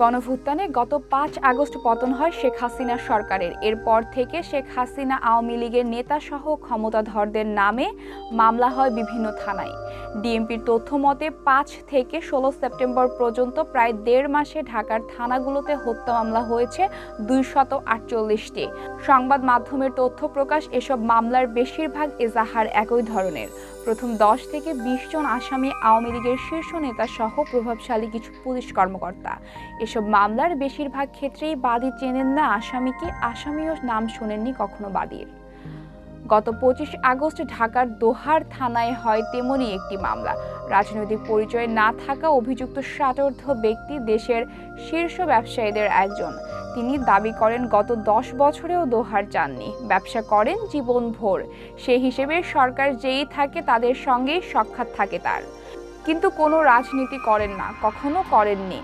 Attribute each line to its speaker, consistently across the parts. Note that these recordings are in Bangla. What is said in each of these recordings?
Speaker 1: গণভুত্থানে গত পাঁচ আগস্ট পতন হয় শেখ হাসিনা সরকারের। এরপর থেকে শেখ হাসিনা আওয়ামী লীগের নেতাসহ ক্ষমতাধরদের নামে মামলা হয় বিভিন্ন থানায়। ডিএমপির তথ্য মতে, পাঁচ থেকে ষোলো সেপ্টেম্বর পর্যন্ত প্রায় দেড় মাসে ঢাকার থানাগুলোতে হত্যা মামলা হয়েছে দুইশত আটচল্লিশটি। সংবাদ মাধ্যমের তথ্য প্রকাশ, এসব মামলার বেশিরভাগ এজাহার একই ধরনের। প্রথম দশ থেকে বিশ জন আসামি আওয়ামী লীগের শীর্ষ নেতা সহ প্রভাবশালী কিছু পুলিশ কর্মকর্তা। এসব মামলার বেশিরভাগ ক্ষেত্রেই বাদী চেনেন না আসামিকে, আসামিও নাম শোনেননি কখনো বাদীর। গত পঁচিশ আগস্ট ঢাকার দোহার থানায় হয় তেমনই একটি মামলা। রাজনৈতিক পরিচয় না থাকা অভিযুক্ত ষাটোর্ধ ব্যক্তি দেশের শীর্ষ ব্যবসায়ীদের একজন। তিনি দাবি করেন, গত দশ বছরেও দোহার যাননি ব্যবসা করেন জীবনভর। সেই হিসেবে সরকার যেই থাকে তাদের সঙ্গেই সাক্ষাৎ থাকে তার। কিন্তু কোনো রাজনীতি করেন না, কখনো করেননি।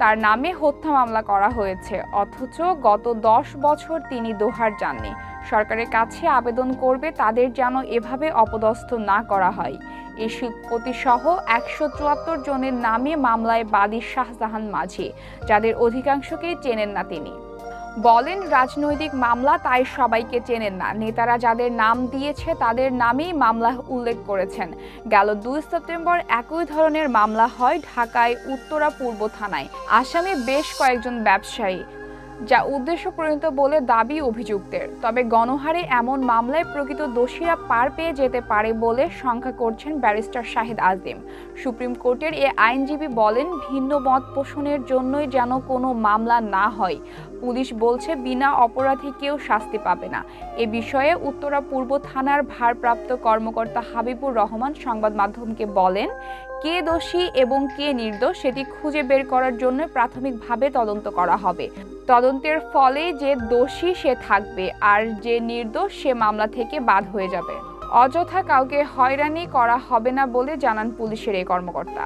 Speaker 1: তার নামে হত্যা মামলা করা হয়েছে, অথচ গত দশ বছর তিনি দোহার যাননি। সরকারের কাছে আবেদন করবে তাদের যেন এভাবে অপদস্থ না করা হয়। এই শিল্পপতি সহ একশো চুয়াত্তর জনের নামে মামলায় বাদী শাহজাহান মাঝি, যাদের অধিকাংশকেই চেনেন না তিনি। বলেন, রাজনৈতিক মামলা, তাই সবাইকে চেনেন না। নেতারা যাদের নাম দিয়েছে, তাদের নামেই মামলা উল্লেখ করেছেন। গেল দুই সেপ্টেম্বর একই ধরনের মামলা হয় ঢাকায় উত্তরা পূর্ব থানায়। আসামে বেশ কয়েকজন ব্যবসায়ী যা উদ্দেশ্য পরিণত বলে দাবি অভিযুক্তের। তবে গণহারে এমন মামলায় প্রকৃত দোষীরা পার পেয়ে যেতে পারে বলে শঙ্কা করছেন ব্যারিস্টার শাহিদ আজম। সুপ্রিম কোর্টের এ আইনজীবী বলেন, ভিন্ন মত পোষণের জন্যই যেন কোনো মামলা না হয়। পুলিশ বলছে, বিনা অপরাধী কেউ শাস্তি পাবে না। এ বিষয়ে উত্তরা পূর্ব থানার ভারপ্রাপ্ত কর্মকর্তা হাবিবুর রহমান সংবাদ মাধ্যমকে বলেন, কে দোষী এবং কে নির্দোষ সেটি খুঁজে বের করার জন্য প্রাথমিকভাবে তদন্ত করা হবে। তদন্তের ফলে যে দোষী সে থাকবে আর যে নির্দোষ সে মামলা থেকে বাদ হয়ে যাবে। অযথা কাউকে হয়রানি করা হবে না বলে জানান পুলিশের এই কর্মকর্তা।